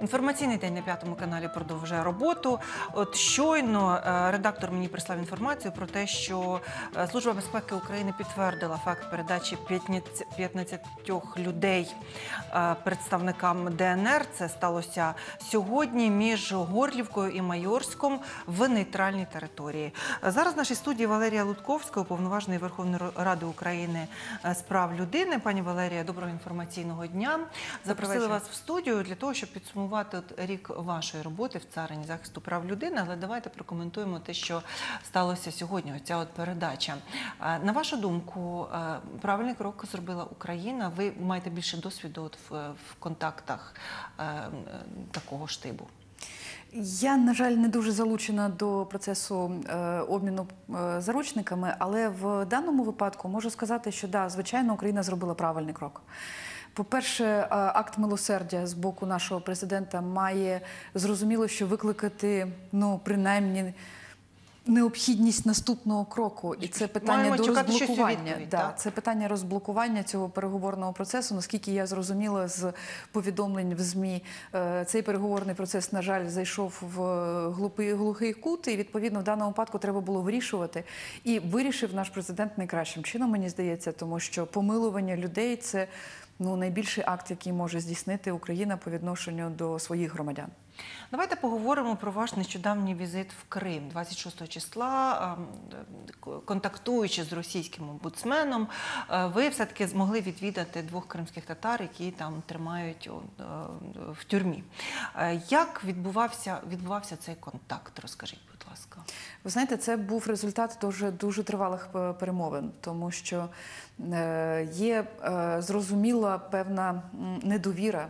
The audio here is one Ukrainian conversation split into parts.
Інформаційний день на п'ятому каналі продовжує роботу. От щойно е, редактор мені прислав інформацію про те, що е, Служба безпеки України підтвердила факт передачі 15 15 людей е, представникам ДНР. Це сталося сьогодні між Горлівкою і Майорськом в нейтральній території. Зараз в нашій студії Валерія Лутковська, уповноважений Верховної Ради України з прав людини. Пані Валерія, доброго інформаційного дня. Запросили вас в студію для того, щоб підсумувати от рік вашої роботи в царині захисту прав людини. Але давайте прокоментуємо те, що сталося сьогодні. Оця от передача. Е, На вашу думку, е, правильний крок зробила Україна. Ви маєте більше досвіду от в, в контактах е, такого штибу. Я, на жаль, не дуже залучена до процесу е, обміну е, заручниками, але в даному випадку можу сказати, що да, звичайно, Україна зробила правильний крок. По-перше, е, акт милосердя з боку нашого президента має зрозуміло, що викликати ну принаймні. Необхідність наступного кроку, і це питання Маємо до розблокування. відповідь, да, так? це питання розблокування цього переговорного процесу. Наскільки я зрозуміла з повідомлень в змі, е, цей переговорний процес, на жаль, зайшов в глупий глухий кут, і відповідно в даному випадку треба було вирішувати. І вирішив наш президент найкращим чином, мені здається, тому що помилування людей це ну найбільший акт, який може здійснити Україна по відношенню до своїх громадян. Давайте поговоримо про ваш нещодавній візит в Крим 26 числа. ем, Контактуючи з російським омбудсменом, е, ви все-таки змогли відвідати двох кримських татар, які там тримають е, в тюрмі. Е, Як відбувався, відбувався цей контакт? Розкажіть, будь ласка. Ви знаєте, це був результат дуже дуже тривалих перемовин, тому що є зрозуміла певна недовіра.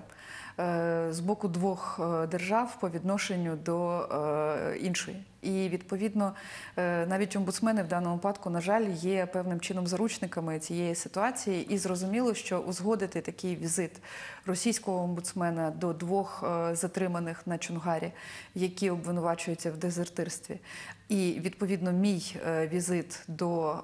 Е, З боку двох е, держав по відношенню до е, іншої, і відповідно навіть омбудсмени в даному випадку, на жаль, є певним чином заручниками цієї ситуації, і зрозуміло, що узгодити такий візит російського омбудсмена до двох затриманих на Чунгарі, які обвинувачуються в дезертирстві, і відповідно мій візит до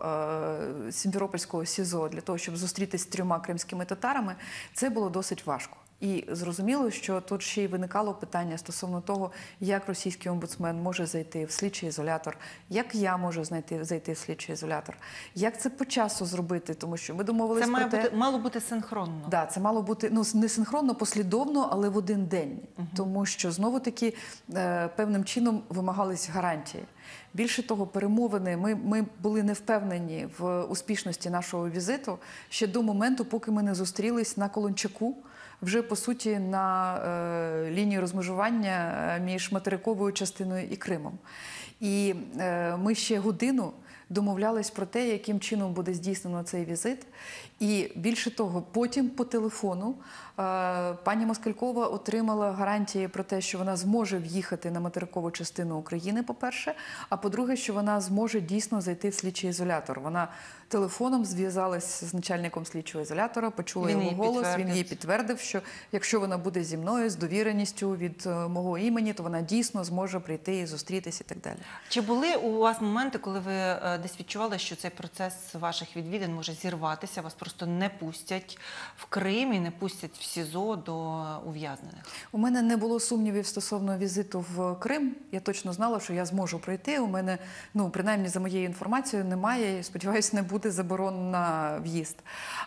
Сімферопольського СІЗО для того, щоб зустрітися з трьома кримськими татарами, це було досить важко. І зрозуміло, що тут ще й виникало питання стосовно того, як російський омбудсмен може зайти в слідчий ізолятор, як я можу знайти зайти в слідчий ізолятор, як це по часу зробити, тому що ми домовилися Це має про те, бути мало бути синхронно. Да, це мало бути ну не синхронно, послідовно, але в один день, тому що знову таки е, певним чином вимагались гарантії. Більше того, перемовини ми, ми були не впевнені в успішності нашого візиту ще до моменту, поки ми не зустрілись на Колончаку. Вже по суті на е, лінії розмежування е, між материковою частиною і Кримом. І е, ми ще годину домовлялись про те, яким чином буде здійснено цей візит. І більше того, потім по телефону е, пані Москалькова отримала гарантії про те, що вона зможе в'їхати на материкову частину України, по-перше, а по-друге, що вона зможе дійсно зайти в слідчий ізолятор. Вона телефоном зв'язалась з начальником слідчого ізолятора, почула Він його голос. Він їй підтвердив, що якщо вона буде зі мною з довіреністю від е, мого імені, то вона дійсно зможе прийти і зустрітись і так далі. Чи були у вас моменти, коли ви е, десь відчували, що цей процес ваших відвідин може зірватися, вас просто не пустять в Крим і не пустять в СІЗО до ув'язнених? У мене не було сумнівів стосовно візиту в Крим. Я точно знала, що я зможу пройти. У мене, ну принаймні за моєю інформацією, немає. Сподіваюся, не буде заборон на в'їзд.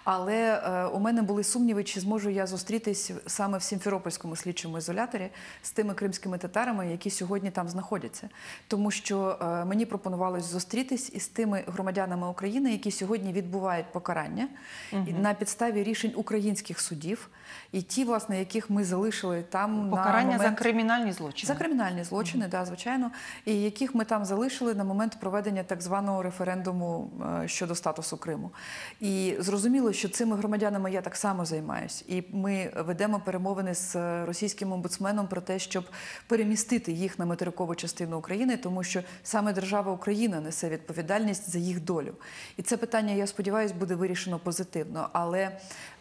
Але е, у мене були сумніви, чи зможу я зустрітись саме в Сімферопольському слідчому ізоляторі з тими кримськими татарами, які сьогодні там знаходяться. Тому що е, мені пропонувалось зустрітись із тими громадянами України, які сьогодні відбувають покарання і на підставі рішень українських судів, і ті, власне, яких ми залишили там Покарання на момент... за кримінальні злочини. За кримінальні злочини, да, звичайно, і яких ми там залишили на момент проведення так званого референдуму е, щодо статусу Криму. І зрозуміло, що цими громадянами я так само займаюсь. І ми ведемо перемовини з російським омбудсменом про те, щоб перемістити їх на материкову частину України, тому що саме держава Україна несе відповідальність за їх долю. І це питання, я сподіваюся, буде вирішено позитивно. Але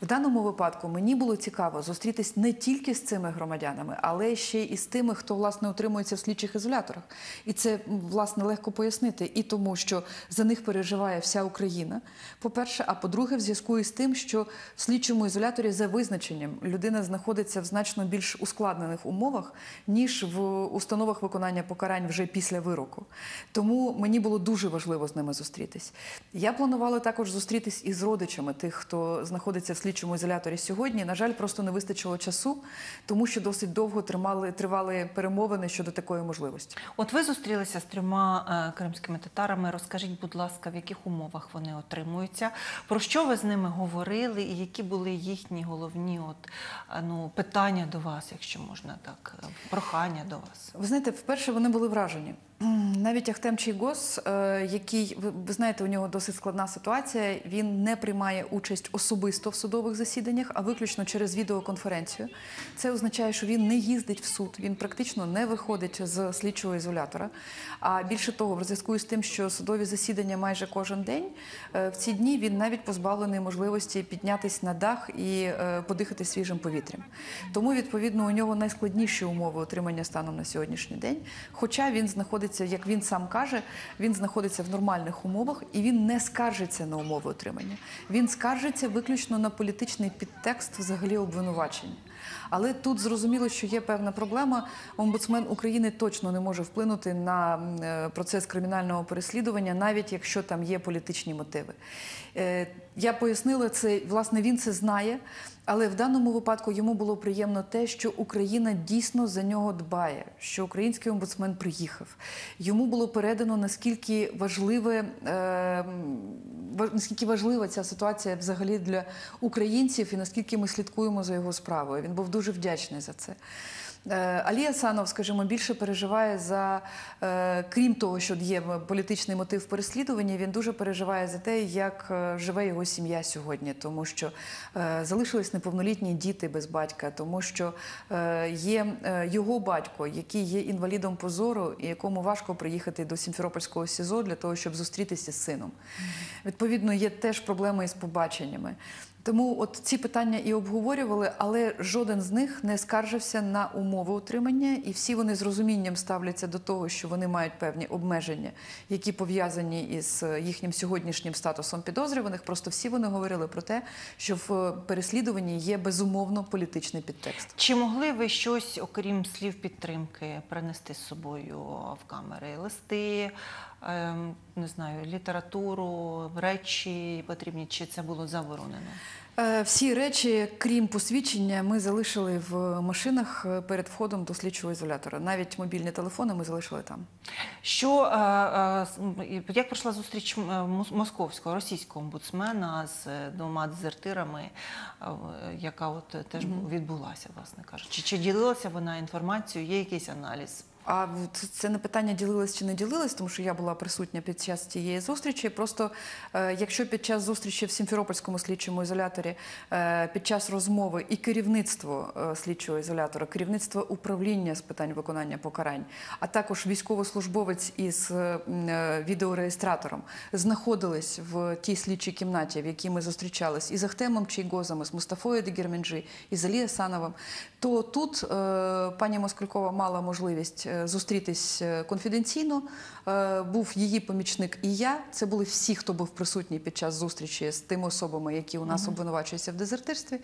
в даному випадку мені було цікаво зустрітись не тільки з цими громадянами, але ще і з тими, хто власне утримується в слідчих ізоляторах. І це власне легко пояснити. І тому, що за них переживає вся Україна. По-перше, а по-друге, в зв'язку із тим, що в слідчому ізоляторі за визначенням людина знаходиться в значно більш ускладнених умовах, ніж в установах виконання покарань вже після вироку. Тому мені було дуже важливо з ними зустрітись. Я планувала також зустрітись із родичами тих, хто знаходиться в слідчому ізоляторі сьогодні. На жаль, просто не вистачило часу, тому що досить довго тримали, тривали перемовини щодо такої можливості. От ви зустрілися з трьома е, кримськими татарами. Розкажіть, будь ласка, в яких умовах вони отримуються? Про що ви з ними говорили, і які були їхні головні от, е, ну, питання до вас, якщо можна так, е, прохання до вас? Ви знаєте, вперше вони були вражені. Навіть Ахтем Чийгоз, е, який ви, знаєте, у нього досить складна ситуація. Він не приймає участь особисто в судових засіданнях, а виключно через відеоконференцію. Це означає, що він не їздить в суд, він практично не виходить з слідчого ізолятора. А більше того, в зв'язку з тим, що судові засідання майже кожен день, е, в ці дні він навіть позбавлений можливості піднятись на дах і е, подихати свіжим повітрям. Тому, відповідно, у нього найскладніші умови отримання станом на сьогоднішній день. Хоча він знаходиться, як він сам каже, він знаходиться в нормальних умовах і він не скаржиться на умови отримання. Він скаржиться виключно на політичний підтекст взагалі обвинувачення. Але тут зрозуміло, що є певна проблема. Омбудсмен України точно не може вплинути на е, процес кримінального переслідування, навіть якщо там є політичні мотиви. Е, Я пояснила це, власне, він це знає, але в даному випадку йому було приємно те, що Україна дійсно за нього дбає, що український омбудсмен приїхав. Йому було передано наскільки важливе, е, наскільки важлива ця ситуація взагалі для українців і наскільки ми слідкуємо за його справою. Він був дуже вдячний за це. Е, Алі Асанов, скажімо, більше переживає за, е, крім того, що є політичний мотив переслідування, він дуже переживає за те, як е, живе його сім'я сьогодні, тому що залишились неповнолітні діти без батька, тому що є його батько, який є інвалідом по зору, і якому важко приїхати до Сімферопольського СІЗО для того, щоб зустрітися з сином. Відповідно, є теж проблеми із побаченнями. Тому от ці питання і обговорювали, але жоден з них не скаржився на умови утримання, і всі вони з розумінням ставляться до того, що вони мають певні обмеження, які пов'язані із е, їхнім сьогоднішнім статусом підозрюваних. Просто всі вони говорили про те, що в переслідуванні є безумовно політичний підтекст. Чи могли ви щось, окрім слів підтримки, принести з собою в камери? Листи, не знаю, літературу, речі потрібні, чи це було заборонено? Е, Всі речі, крім посвідчення, ми залишили в машинах е, перед входом до слідчого ізолятора. Навіть мобільні телефони ми залишили там. Що е, як пройшла зустріч московського російського омбудсмена з двома дезертирами, яка от теж відбулася, власне кажучи? Чи ділилася вона інформацією? Є якийсь аналіз? А це- не питання ділилось чи не ділилось, тому що я була присутня під час цієї зустрічі. Просто е, якщо під час зустрічі в Сімферопольському слідчому ізоляторі, е, під час розмови і керівництво е, слідчого ізолятора, керівництво управління з питань виконання покарань, а також військовослужбовець із відеореєстратором знаходились в тій слідчій кімнаті, в якій ми зустрічались із Ахтемом Чайгозом, з Мустафою Дегерменджі, із Алією Сановим, то тут пані Москалькова мала можливість зустрітись е, конфіденційно. Е, був її помічник і я. Це були всі, хто був присутній під час зустрічі з тими особами, які у нас обвинувачуються в дезертирстві.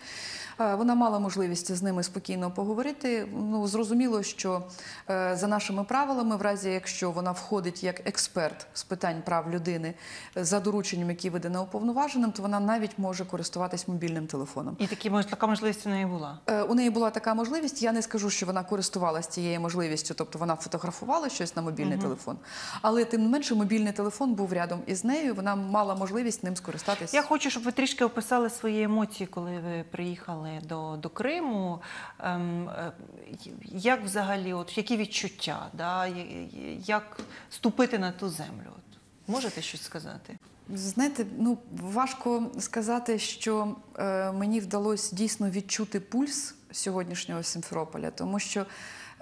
Е, вона мала можливість з ними спокійно поговорити. Ну зрозуміло, що за нашими правилами, в разі якщо вона входить як експерт з питань прав людини за дорученням, які видане уповноваженим, то вона навіть може користуватись мобільним телефоном. І такі така можливість у неї була. У неї була така можливість. Я не скажу, що вона користувалася цією можливістю, тобто вона фотографувала щось на мобільний телефон. Але тим не менше, мобільний телефон був рядом із нею. Вона мала можливість ним скористатися. Я хочу, щоб ви трішки описали свої емоції, коли ви приїхали до, до Криму. Ем, е, як взагалі, от які відчуття, да? як ступити на ту землю? От, можете щось сказати? Знаєте, ну важко сказати, що е, мені вдалося дійсно відчути пульс сьогоднішнього Сімферополя, тому що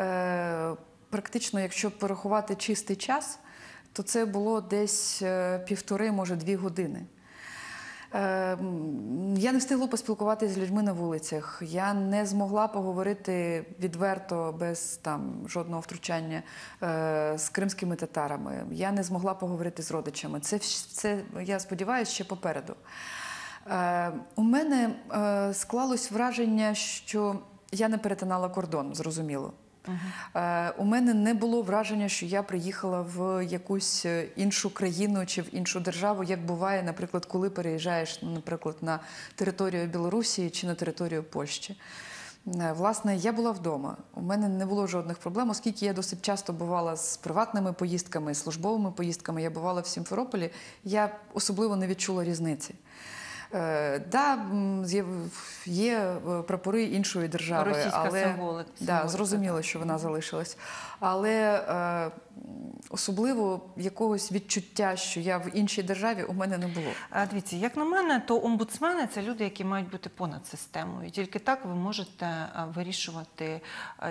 е, практично, якщо порахувати чистий час, то це було десь е, півтори, може дві години. Е, Я не встигла поспілкуватися з людьми на вулицях. Я не змогла поговорити відверто без там жодного втручання е, з кримськими татарами. Я не змогла поговорити з родичами. Це, це я сподіваюся, ще попереду. У мене склалось враження, що я не перетинала кордон, зрозуміло. Е, У мене не було враження, що я приїхала в якусь е, іншу країну чи в іншу державу, як буває, наприклад, коли переїжджаєш, наприклад, на територію Білорусі чи на територію Польщі. Е, Власне, я була вдома. У мене не було жодних проблем, оскільки я досить часто бувала з приватними поїздками, службовими поїздками. Я бувала в Сімферополі. Я особливо не відчула різниці. Е, да, є е, прапори іншої держави, Російська але символи- да, зрозуміло, що вона залишилась. Але е, особливо якогось відчуття, що я в іншій державі, у мене не було. А, Дивіться, як на мене, то омбудсмени це люди, які мають бути понад системою. Тільки так ви можете вирішувати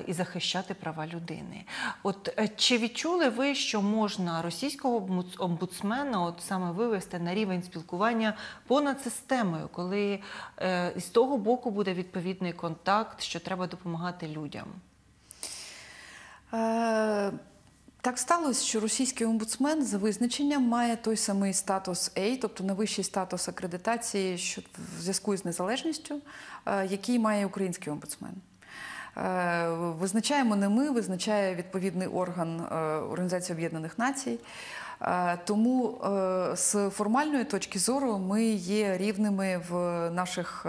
і захищати права людини. От е, чи відчули ви, що можна російського омбудсмена от саме вивести на рівень спілкування понад системою, коли е, з того боку буде відповідний контакт, що треба допомагати людям? Е, Так сталося, що російський омбудсмен за визначенням має той самий статус A, тобто найвищий статус акредитації що в зв'язку з незалежністю, е, який має український омбудсмен. Е, Визначаємо не ми, визначає відповідний орган Організації Об'єднаних Націй. Тому з формальної точки зору ми є рівними в, наших,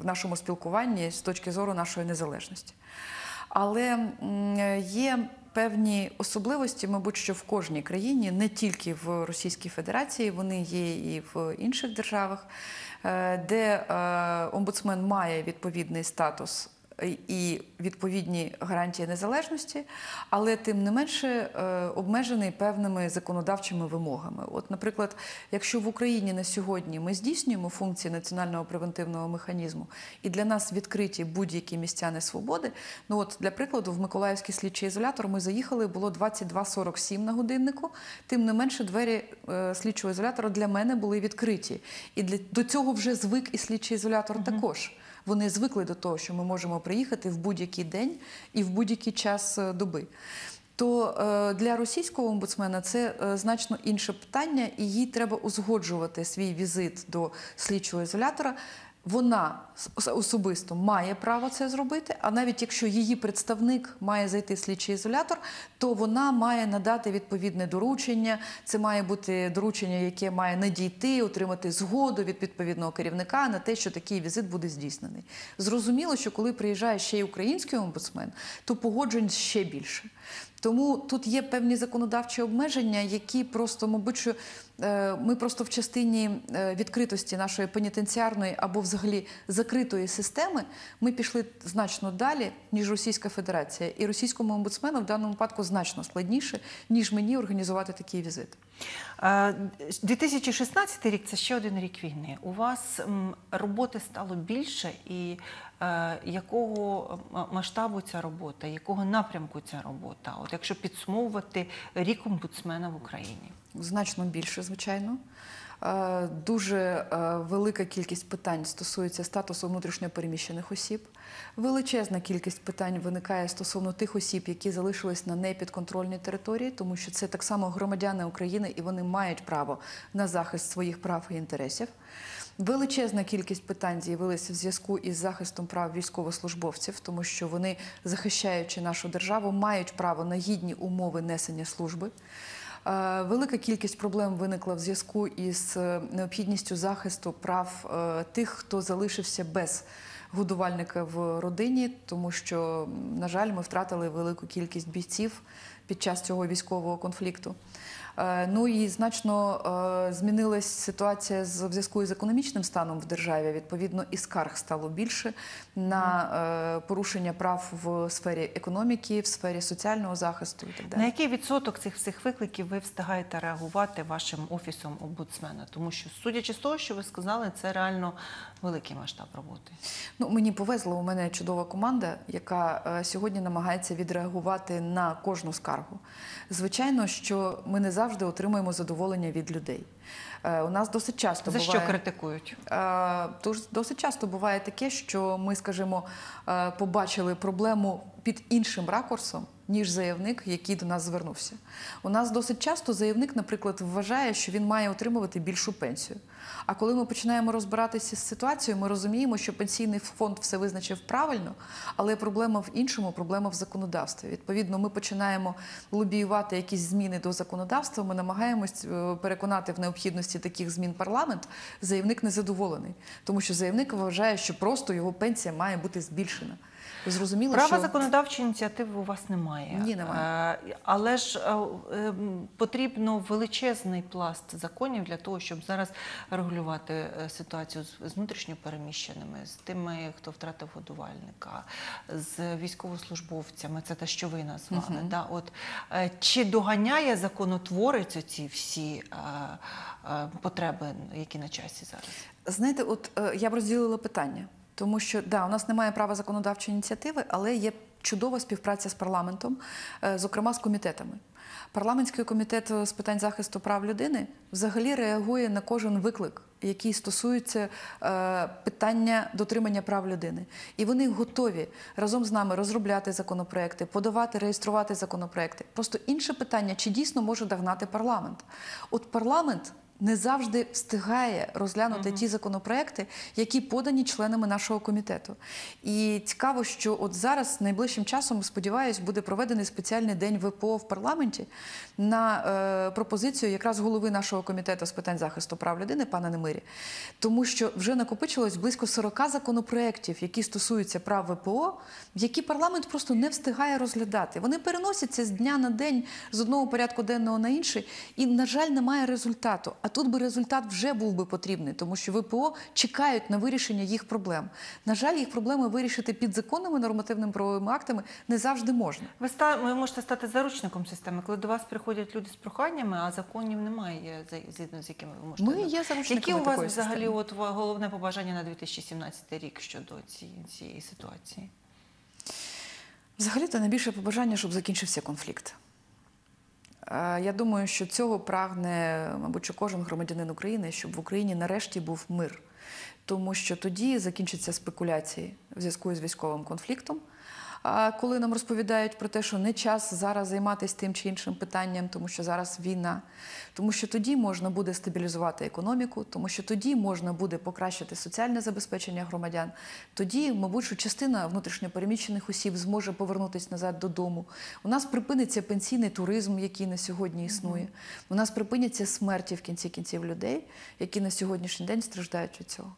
в нашому спілкуванні з точки зору нашої незалежності. Але є певні особливості, мабуть, що в кожній країні, не тільки в Російській Федерації, вони є і в інших державах, е, де е, омбудсмен має відповідний статус. І відповідні гарантії незалежності, але тим не менше е, обмежений певними законодавчими вимогами. От, наприклад, якщо в Україні на сьогодні ми здійснюємо функції національного превентивного механізму, і для нас відкриті будь-які місця несвободи, ну от для прикладу, в Миколаївський слідчий ізолятор ми заїхали, було 22.47 на годиннику. Тим не менше, двері е, слідчого ізолятора для мене були відкриті. І для до цього вже звик і слідчий ізолятор також. Вони звикли до того, що ми можемо приїхати в будь-який день і в будь-який час е, доби. То е, для російського омбудсмена це е, значно інше питання, і їй треба узгоджувати свій візит до слідчого ізолятора. Вона особисто має право це зробити. А навіть якщо її представник має зайти в слідчий ізолятор, то вона має надати відповідне доручення. Це має бути доручення, яке має надійти, отримати згоду від відповідного керівника на те, що такий візит буде здійснений. Зрозуміло, що коли приїжджає ще й український омбудсмен, то погоджень ще більше. Тому тут є певні законодавчі обмеження, які просто, мабуть, що ми просто в частині е, відкритості нашої пенітенціарної або взагалі закритої системи ми пішли значно далі, ніж Російська Федерація. І російському омбудсмену в даному випадку значно складніше, ніж мені організувати такий візит. Е, 2016 рік це ще один рік війни. У вас роботи стало більше, і е, якого масштабу ця робота, якого напрямку ця робота? От якщо підсумовувати рік омбудсмена в Україні. Значно більше, звичайно. Е, Дуже е, велика кількість питань стосується статусу внутрішньопереміщених осіб. Величезна кількість питань виникає стосовно тих осіб, які залишились на непідконтрольній території, тому що це так само громадяни України і вони мають право на захист своїх прав і інтересів. Величезна кількість питань з'явилася в зв'язку із захистом прав військовослужбовців, тому що вони, захищаючи нашу державу, мають право на гідні умови несення служби. Е, Велика кількість проблем виникла в зв'язку із е, необхідністю захисту прав е, тих, хто залишився без годувальника в родині, тому що, на жаль, ми втратили велику кількість бійців під час цього військового конфлікту. Е, Ну і значно е, змінилась ситуація з в зв'язку із економічним станом в державі. Відповідно, і скарг стало більше на е, порушення прав в сфері економіки, в сфері соціального захисту і так далі. На який відсоток цих всіх викликів ви встигаєте реагувати вашим офісом омбудсмена? Тому що, судячи з того, що ви сказали, це реально великий масштаб роботи. Ну, мені повезло, у мене чудова команда, яка сьогодні намагається відреагувати на кожну скаргу. Звичайно, що ми не завжди отримуємо задоволення від людей. Е, У нас досить часто За буває... що критикують? Е, Тож досить часто буває таке, що ми, скажімо, е, побачили проблему під іншим ракурсом, ніж заявник, який до нас звернувся. У нас досить часто заявник, наприклад, вважає, що він має отримувати більшу пенсію. А коли ми починаємо розбиратися з ситуацією, ми розуміємо, що пенсійний фонд все визначив правильно, але проблема в іншому, проблема в законодавстві. Відповідно, ми починаємо лобіювати якісь зміни до законодавства. Ми намагаємось е, переконати в необхідності таких змін парламент. Заявник незадоволений, тому що заявник вважає, що просто його пенсія має бути збільшена. Ви зрозуміли, Права що законодавчої ініціативи у вас немає. Ні, немає. Е, Але ж е, е, потрібно величезний пласт законів для того, щоб зараз регулювати ситуацію з, з внутрішньопереміщеними, з тими, хто втратив годувальника, з військовослужбовцями. Це те, що ви назвали. Мгм. Да? От, чи доганяє законотворець ці всі потреби, які на часі зараз? Знаєте, от я б розділила питання, тому що да, у нас немає права законодавчої ініціативи, але є чудова співпраця з парламентом, е, зокрема з комітетами. Парламентський комітет з питань захисту прав людини взагалі реагує на кожен виклик, який стосується е, питання дотримання прав людини. І вони готові разом з нами розробляти законопроекти, подавати, реєструвати законопроекти. Просто інше питання, чи дійсно може догнати парламент. От парламент не завжди встигає розглянути ті законопроекти, які подані членами нашого комітету. І цікаво, що от зараз найближчим часом, сподіваюсь, буде проведений спеціальний день ВПО в парламенті на е, пропозицію якраз голови нашого комітету з питань захисту прав людини, пана Немирі. Тому що вже накопичилось близько 40 законопроєктів, які стосуються прав ВПО, які парламент просто не встигає розглядати. Вони переносяться з дня на день з одного порядку денного на інший, і, на жаль, немає результату. А тут би результат вже був би потрібний, тому що ВПО чекають на вирішення їх проблем. На жаль, їх проблеми вирішити підзаконними нормативними правовими актами не завжди можна. Ви, ста, ви можете стати заручником системи, коли до вас приходять люди з проханнями, а законів немає, згідно з якими ви можете. Ми є заручниками Які у вас взагалі системи. от головне побажання на 2017 рік щодо цієї, цієї ситуації? Взагалі-то найбільше побажання, щоб закінчився конфлікт. Я думаю, що цього прагне, мабуть, кожен громадянин України, щоб в Україні нарешті був мир. Тому що тоді закінчаться спекуляції в зв'язку з військовим конфліктом. А коли нам розповідають про те, що не час зараз займатися тим чи іншим питанням, тому що зараз війна, тому що тоді можна буде стабілізувати економіку, тому що тоді можна буде покращити соціальне забезпечення громадян. Тоді, мабуть, що частина внутрішньопереміщених осіб зможе повернутися назад додому. У нас припиниться пенсійний туризм, який на сьогодні існує. У нас припиняться смерті в кінці кінців людей, які на сьогоднішній день страждають від цього.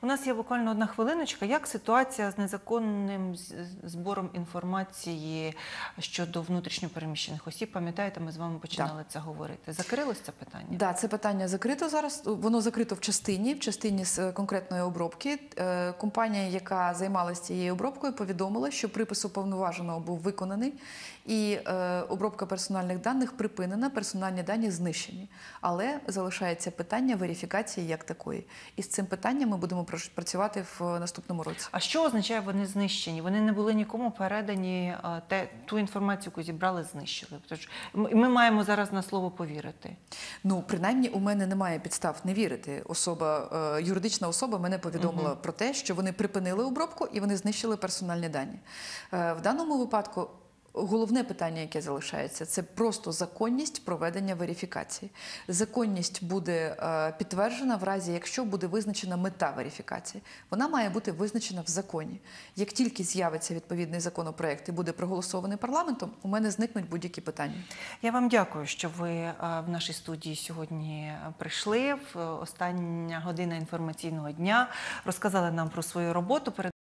У нас є буквально одна хвилиночка. Як ситуація з незаконним збором інформації щодо внутрішньопереміщених осіб? Пам'ятаєте, ми з вами починали це говорити. Закрилось це питання? Да, це питання закрито зараз. Воно закрито в частині, в частині з конкретної обробки. Е, Компанія, яка займалася цією обробкою, повідомила, що припис уповноваженого був виконаний, і е, обробка персональних даних припинена, персональні дані знищені. Але залишається питання верифікації як такої. І з цим питанням ми будемо працювати в наступному році. А що означає вони знищені? Вони не були нікому передані е, те, ту інформацію, яку зібрали, знищили. Тож ми маємо зараз на слово повірити. Ну, принаймні, у мене немає підстав не вірити. Особа, е, юридична особа мене повідомила Мгм. про те, що вони припинили обробку і вони знищили персональні дані. Е, в даному випадку. Головне питання, яке залишається, це просто законність проведення верифікації. Законність буде е, підтверджена в разі, якщо буде визначена мета верифікації. Вона має бути визначена в законі. Як тільки з'явиться відповідний законопроект і буде проголосований парламентом, у мене зникнуть будь-які питання. Я вам дякую, що ви е, в нашій студії сьогодні прийшли в е, остання година інформаційного дня, розказали нам про свою роботу.